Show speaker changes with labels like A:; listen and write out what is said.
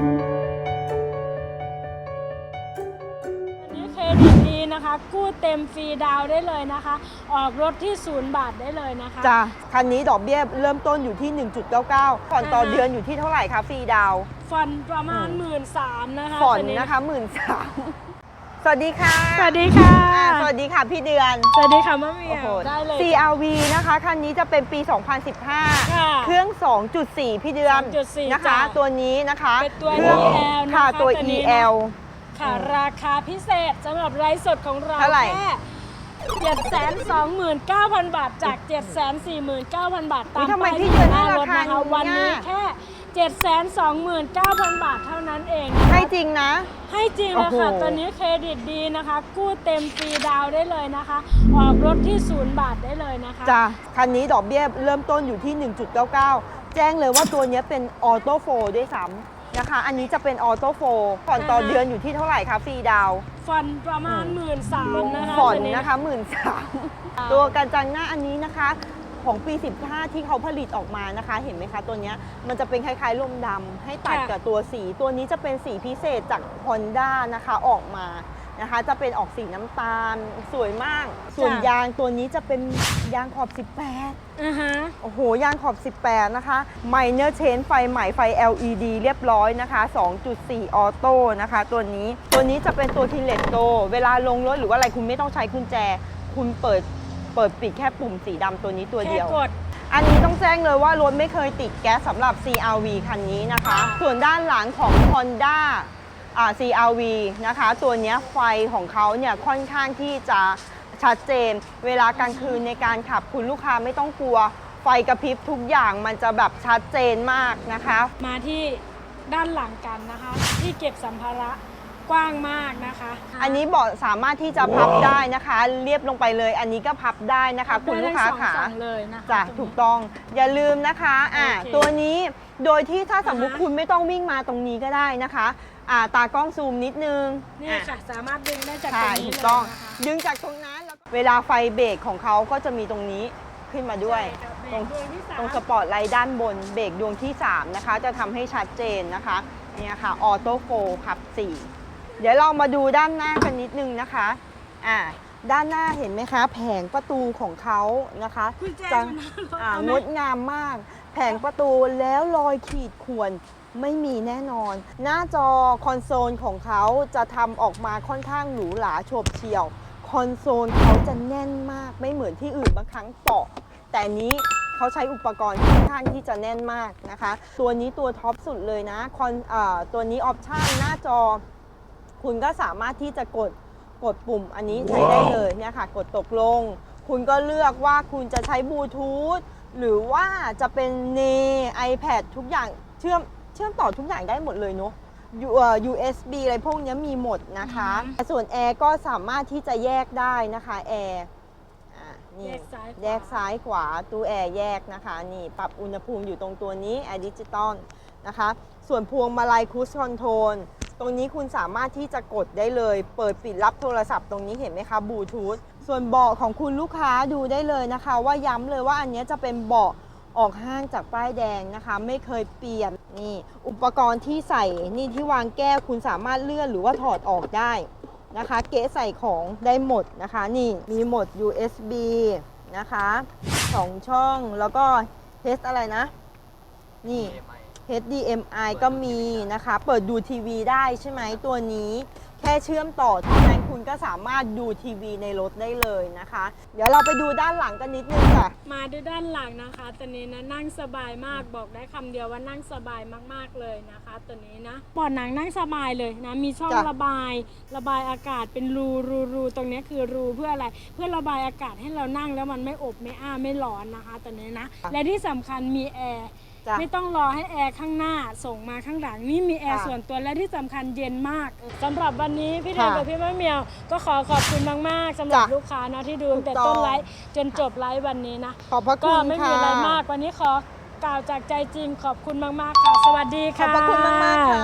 A: วันนี้เครดิตดีนะคะ กู้เต็มฟรีดาวได้เลยนะคะ ออกรถที่ศูนย์บาทได้เลยนะคะ
B: จ้าคันนี้ดอกเบี้ยเริ่มต้นอยู่ที่ 1.99ผ่อนต่อเดือนอยู่ที่เท่าไหร่คะฟรีดาวน์
A: ฟอนประมาณหมื่นสามนะคะ
B: ผ่อนนะคะหมื่นสาม สวัสดีค่ะ
A: สวัสดีค่ะ
B: อ่าสวัสดีค่ะพี่เดือน
A: สวัสดีค่ะมะเหมี
B: โอ้
A: ย
B: โห
A: วได้เลย
B: CRV นะคะคันนี้จะเป็นปี
A: ค่ะ
B: 2015 เครื่อง 2.4 พี่เดือน
A: 2.4
B: นะคะ
A: จ้ะ
B: ตัวนี้นะคะ
A: เป็นตัว
B: ครื่อง
A: EL นะคะ
B: ค่ะตัว
A: ตัวนี้นะ
B: EL
A: ค่ะราคาพิเศษสำหรับไลฟ์สดของเรา
B: เท่าไหร่
A: แค่ เจ็ดแสนสองหมื่นเก้าพันบาทจากเจ็ดแสนสี่หมื่นเก้าพันบาทตาม
B: อุ๊ยทำไม
A: ป้าย
B: พี่
A: ที่
B: เดื
A: อ
B: อน
A: ยู่ห
B: ให้
A: น้าร
B: รา
A: ถ
B: คา
A: นะคะวันนี้
B: เนี่ย
A: แค่เจ็ดแสนสองหมื่นเก้าพันบาทเท่านั้นเองนะคะ
B: ให้จริงนะ
A: ให้จริงเลยค่ะ
B: โอ้โห
A: ตัวนี้เครดิตดีนะคะ กู้เต็มฟรีดาวน์ได้เลยนะคะ ออกรถที่ศูนย์บาทได้เลยนะคะ
B: จ้ะคันนี้ดอกเบี้ยเริ่มต้นอยู่ที่ 1.99 แจ้งเลยว่าตัวเนี้ยเป็นออโต้โฟด้วยซ้ำ นะคะ อันนี้จะเป็นออโต้โฟผ่อนต่อ
A: อ่าฮะ
B: เดือนอยู่ที่เท่าไหร่คะฟรีดาวน์
A: ฟอนต์ประมาณหมื่นสามนะคะ
B: ผ่อน
A: ตัว
B: นะคะหมื่นสามตัวกระจังหน้าอันนี้นะคะ ของปี 15 ที่เขาผลิตออกมานะคะ เห็นไหมคะตัวเนี้ยมันจะเป็นคล้ายๆลมดำให้ตัดกับตัวสี ตัวนี้จะเป็นสีพิเศษจาก Honda นะคะออกมานะคะ จะเป็นออกสีน้ำตาลสวยมาก ส่วนยางตัวนี้จะเป็นยางขอบ 18
A: อ่าฮะ
B: โอ้โห ยางขอบ 18 นะคะ Minor Change ไฟใหม่ไฟ LED เรียบร้อยนะคะ 2.4 ออโต้นะคะ ตัวนี้ ตัวนี้จะเป็นตัวทีเลตโต เวลาลงรถหรือว่าอะไรคุณไม่ต้องใช้กุญแจ คุณเปิด เปิดปิดแค่ปุ่มสีดำตัวนี้ตัวเดียว
A: แค่กด
B: อันนี้ต้องแจ้งเลยว่ารถไม่เคยติดแก๊สสำหรับ CRV คันนี้นะคะ
A: ค่ะ
B: ส่วนด้านหลังของ Honda อ่า CRV นะคะ ตัวเนี้ยไฟของเขาเนี่ยค่อนข้างที่จะชัดเจน เวลากลางคืนในการขับคุณลูกค้าไม่ต้องกลัว ไฟกระพริบทุกอย่างมันจะแบบชัดเจนมากนะคะ
A: มาที่ด้านหลังกันนะคะ ที่เก็บสัมภาระ กว้างมากนะคะ
B: อันนี้เบาะสามารถที่จะพับได้นะคะ เรียบลงไปเลย อันนี้ก็พับได้นะคะ คุณลูกค้า
A: ได้ทั้งสอง
B: ขา
A: ฝั่งเลยนะคะ
B: จ้ะ
A: ตรงนี้
B: ถูกต้องอย่าลืมนะคะอ่า
A: โอเค
B: ตัวนี้โดยที่ถ้าสมมุติ
A: อ่าฮะ
B: คุณไม่ต้องวิ่งมาตรงนี้ก็ได้นะคะอ่าตากล้องซูมนิดนึง
A: นี่
B: อะ
A: ค่ะ สามารถดึงได้จากตร
B: ใช่
A: งนี้
B: ถูก
A: เลย
B: ต้อง
A: นะคะ
B: ดึงจากตรงนั้นแล้วก็เวลาไฟเบรกของเขาก็จะมีตรงนี้ขึ้นมาด้วย
A: ใช่ครับ
B: ตรง
A: เบรกดวงที่สาม
B: ตรงสปอร์ตไลท์ด้านบนเบรกดวงที่ 3 นะคะ จะทำให้ชัดเจนนะคะเนี่ยค่ะออโต้โฟขับ4 เดี๋ยวเรามาดูด้านหน้ากันนิดนึงนะคะ อ่า ด้านหน้าเห็นไหมคะ แผงประตูของเขานะคะ
A: กุญแจ
B: จะ
A: อยู่หน้ารถ
B: อ่า
A: เอาไหม
B: งดงามมาก แผงประตูแล้วรอยขีดข่วนไม่มีแน่นอน หน้าจอคอนโซลของเขาจะทำออกมาค่อนข้างหรูหราโฉบเฉี่ยว คอนโซลเขาจะแน่นมากไม่เหมือนที่อื่นบางครั้งเปาะ แต่อันนี้เขาใช้อุปกรณ์ค่อนข้างที่จะแน่นมากนะคะ ตัวนี้ตัวท็อปสุดเลยนะคอนอาตัวนี้ออปชั่นหน้าจอ คุณก็สามารถที่จะกดกดปุ่มอันนี้ใช้ได้เลยเนี่ยค่ะ กดตกลง คุณก็เลือกว่าคุณจะใช้บลูทูธหรือว่าจะเป็นเน iPad ทุกอย่างเชื่อมเชื่อมต่อทุกอย่างได้หมดเลยเนาะ U- เอ่อ USB อะไรพวกเนี้ยมีหมดนะคะ
A: อือฮึ
B: แต่ส่วนแอร์ก็สามารถที่จะแยกได้นะคะแอร์อะนี่
A: แยกซ้ายขวา
B: แยกซ้ายขวาตู้แอร์แยกนะคะนี่ปรับอุณหภูมิอยู่ตรงตัวนี้แอร์ดิจิตอลนะคะ ส่วนพวงมาลัยคูสคอนโทรล ตรงนี้คุณสามารถที่จะกดได้เลย เปิดปิดรับโทรศัพท์ตรงนี้เห็นไหมคะบลูทูธส่วนเบาะของคุณลูกค้าดูได้เลยนะคะ ว่าย้ำเลยว่าอันนี้จะเป็นเบาะออกห้างจากป้ายแดงนะคะ ไม่เคยเปลี่ยนนี่ อุปกรณ์ที่ใส่นี่ที่วางแก้วคุณสามารถเลื่อนหรือว่าถอดออกได้นะคะ เก๊ใส่ของได้หมดนะคะ นี่มีหมด USB นะคะสองช่องแล้วก็เทสอะไรนะ นี่ HDMI ก็มีนะคะ เปิดดูทีวีได้ใช่ไหมตัวนี้ แค่เชื่อมต่อเท่านั้นคุณก็สามารถดูทีวีในรถได้เลยนะคะ เดี๋ยวเราไปดูด้านหลังกันนิดนึงค่ะ
A: มาด้วยด้านหลังนะคะ ตัวนี้นะนั่งสบายมากบอกได้คำเดียวว่านั่งสบายมากๆเลยนะคะ ตัวนี้นะเบาะหนังนั่งสบายเลยนะมีช่อง
B: จ้ะ
A: ระบาย ระบายอากาศเป็นรูรูรูตรงนี้คือรูเพื่ออะไร เพื่อระบายอากาศให้เรานั่งแล้วมันไม่อบไม่อ้าไม่ร้อนนะคะ ตัวนี้นะและที่สำคัญมีแอร์
B: จ้ะ
A: ไม่ต้องรอให้แอร์ข้างหน้าส่งมาข้างหลังนี่มีแอร์
B: ค่ะ
A: ส่วนตัวและที่สำคัญเย็นมากสำหรับวันนี้พี่เดน
B: ค่ะ
A: กับพี่มะเหมียว ก็ขอขอบคุณมากๆสำหรับ
B: จ้ะ
A: ลูกค้านะที่ดูตั้งแต่
B: ถูกต้อง
A: ต้นไลฟ์จนจบไลฟ์วันนี้นะ
B: ขอบพระ
A: ก็
B: คุณ
A: ไม่
B: ค่ะ
A: มีอะไรมากวันนี้ขอกล่าวจากใจจริงขอบคุณมากๆค่ะ สวัสดี
B: ขอบ
A: ค่ะ
B: พระคุณมาก ๆ ค่ะ